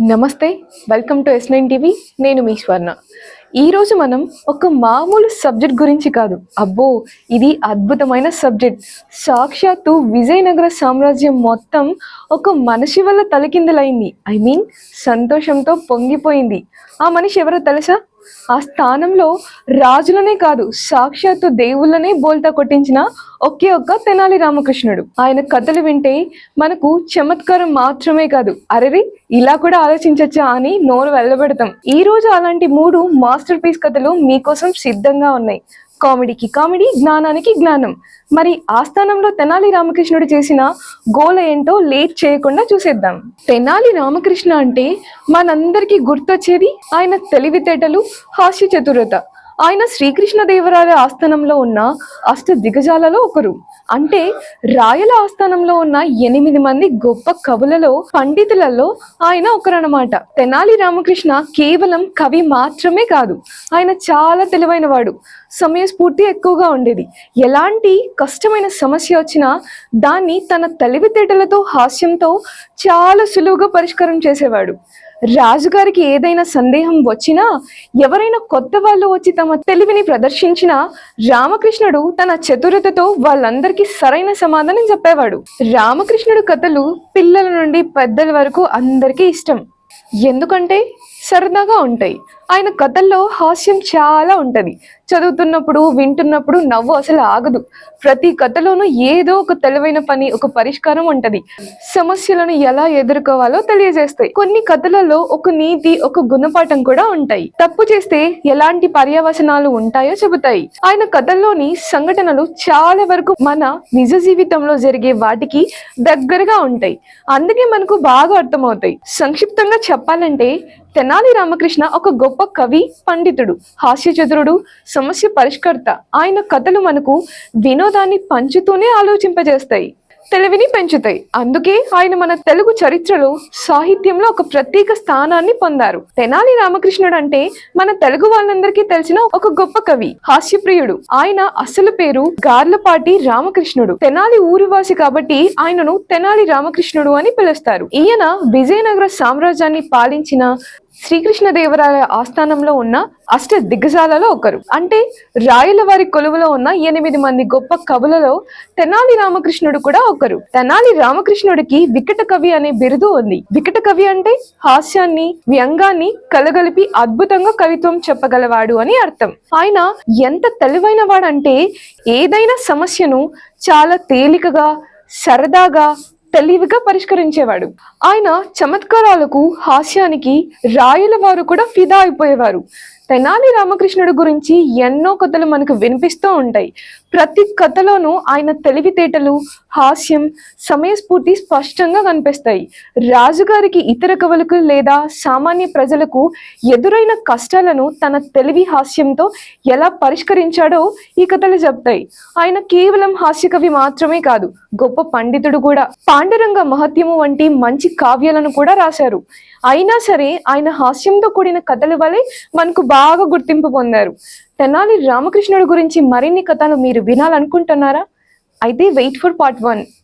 నమస్తే welcome to S nine TV. నేను మీ స్వర్ణ. ఈరోజు మనం ఒక మామూలు సబ్జెక్ట్ గురించి కాదు. అబ్బో ఇది అద్భుతమైన సబ్జెక్ట్. సాక్షాత్తు విజయనగర సామ్రాజ్యం మొత్తం ఒక మనిషి వల్ల తలకిందులైంది. ఐ మీన్ సంతోషంతో పొంగిపోయింది. ఆ మనిషి ఎవరో తెలుసా? ఆ స్థానంలో రాజులనే కాదు సాక్షాత్తు దేవుళ్ళనే బోల్తా కొట్టించిన ఒకే ఒక్క తెనాలి రామకృష్ణుడు. ఆయన కథలు వింటే మనకు చమత్కారం మాత్రమే కాదు. అరెరి ఇలా కూడా ఆలోచించచ్చా అని నోరు వెళ్ళబెడతాం ఈ రోజు అలాంటి మూడు మాస్టర్ పీస్ కథలు మీకోసం సిద్ధంగా ఉన్నాయి. కామెడీకి కామెడీ జ్ఞానానికి జ్ఞానం. మరి ఆ స్థానంలో తెనాలి రామకృష్ణుడు చేసిన గోల ఏంటో లేట్ చేయకుండా చూసేద్దాం. తెనాలి రామకృష్ణ అంటే మనందరికీ గుర్తొచ్చేది ఆయన తెలివితేటలు హాస్య చతురత ఆయన శ్రీకృష్ణదేవరాయల ఆస్థానంలో ఉన్న అష్ట దిగజాలలో ఒకరు. అంటే రాయల ఆస్థానంలో ఉన్న ఎనిమిది మంది గొప్ప కవులలో పండితులలో ఆయన ఒకరన్నమాట. తెనాలి రామకృష్ణ కేవలం కవి మాత్రమే కాదు ఆయన చాలా తెలివైన వాడు సమయస్ఫూర్తి ఎక్కువగా ఉండేది. ఎలాంటి కష్టమైన సమస్య వచ్చినా దాన్ని తన తెలివితేటలతో హాస్యంతో చాలా సులువుగా పరిష్కారం చేసేవాడు. రాజుగారికి ఏదైనా సందేహం వచ్చినా ఎవరైనా కొత్త వాళ్ళు వచ్చి తమ తెలివిని ప్రదర్శించినా రామకృష్ణుడు తన చతురతతో వాళ్ళందరికీ సరైన సమాధానం చెప్పేవాడు. రామకృష్ణుడు కథలు పిల్లల నుండి పెద్దల వరకు అందరికీ ఇష్టం. ఎందుకంటే సరదాగా ఉంటాయి. ఆయన కథల్లో హాస్యం చాలా ఉంటది. చదువుతున్నప్పుడు వింటున్నప్పుడు నవ్వు అసలు ఆగదు. ప్రతి కథలోనూ ఏదో ఒక తెలివైన పని ఒక పరిష్కారం ఉంటది. సమస్యలను ఎలా ఎదుర్కోవాలో తెలియజేస్తాయి. కొన్ని కథలలో ఒక నీతి ఒక గుణపాఠం కూడా ఉంటాయి. తప్పు చేస్తే ఎలాంటి పర్యవసనాలు ఉంటాయో చెబుతాయి. ఆయన కథల్లోని సంఘటనలు చాలా వరకు మన నిజ జీవితంలో జరిగే వాటికి దగ్గరగా ఉంటాయి. అందుకే మనకు బాగా అర్థమవుతాయి. సంక్షిప్తంగా చెప్పాలంటే తెనాలి రామకృష్ణ ఒక గొప్ప కవి పండితుడు హాస్యచతురుడు సమస్య పరిష్కర్త. ఆయన కథలు మనకు వినోదాన్ని పంచుతూనే ఆలోచింపజేస్తాయి తెలివిని పెంచుతాయి. అందుకే ఆయన మన తెలుగు చరిత్రలో సాహిత్యంలో ఒక ప్రత్యేక స్థానాన్ని పొందారు. తెనాలి రామకృష్ణుడు అంటే మన తెలుగు వాళ్ళందరికీ తెలిసిన ఒక గొప్ప కవి హాస్యప్రియుడు. ఆయన అసలు పేరు గార్లపాటి రామకృష్ణుడు. తెనాలి ఊరువాసి కాబట్టి ఆయనను తెనాలి రామకృష్ణుడు అని పిలుస్తారు. ఈయన విజయనగర సామ్రాజ్యాన్ని పాలించిన శ్రీకృష్ణదేవరాయ ఆస్థానంలో ఉన్న అష్ట దిగ్గజాలలో ఒకరు. అంటే రాయల వారి కొలువులో ఉన్న ఎనిమిది మంది గొప్ప కవులలో తెనాలి రామకృష్ణుడు కూడా ఒకరు. తెనాలి రామకృష్ణుడికి వికట కవి అనే బిరుదు ఉంది. వికట కవి అంటే హాస్యాన్ని వ్యంగాన్ని కలగలిపి అద్భుతంగా కవిత్వం చెప్పగలవాడు అని అర్థం. ఆయన ఎంత తెలివైన వాడంటే ఏదైనా సమస్యను చాలా తేలికగా సరదాగా తెలివిగా పరిష్కరించేవాడు. ఆయన చమత్కారాలకు హాస్యానికి రాయల వారు కూడా ఫిదా అయిపోయేవారు. తెనాలి రామకృష్ణుడు గురించి ఎన్నో కథలు మనకు వినిపిస్తూ ఉంటాయి. ప్రతి కథలోనూ ఆయన తెలివితేటలు హాస్యం సమయస్ఫూర్తి స్పష్టంగా కనిపిస్తాయి. రాజుగారికి ఇతర కవులకు లేదా సామాన్య ప్రజలకు ఎదురైన కష్టాలను తన తెలివి హాస్యంతో ఎలా పరిష్కరించాడో ఈ కథలు చెప్తాయి. ఆయన కేవలం హాస్య కవి మాత్రమే కాదు గొప్ప పండితుడు కూడా. పాండురంగ మహత్యము వంటి మంచి కావ్యాలను కూడా రాశారు. అయినా సరే ఆయన హాస్యంతో కూడిన కథల వలె మనకు బాగా గుర్తింపు పొందారు. తెనాలి రామకృష్ణుడు గురించి మరిన్ని కథలు మీరు వినాలనుకుంటున్నారా? అయితే వెయిట్ ఫర్ పార్ట్ వన్.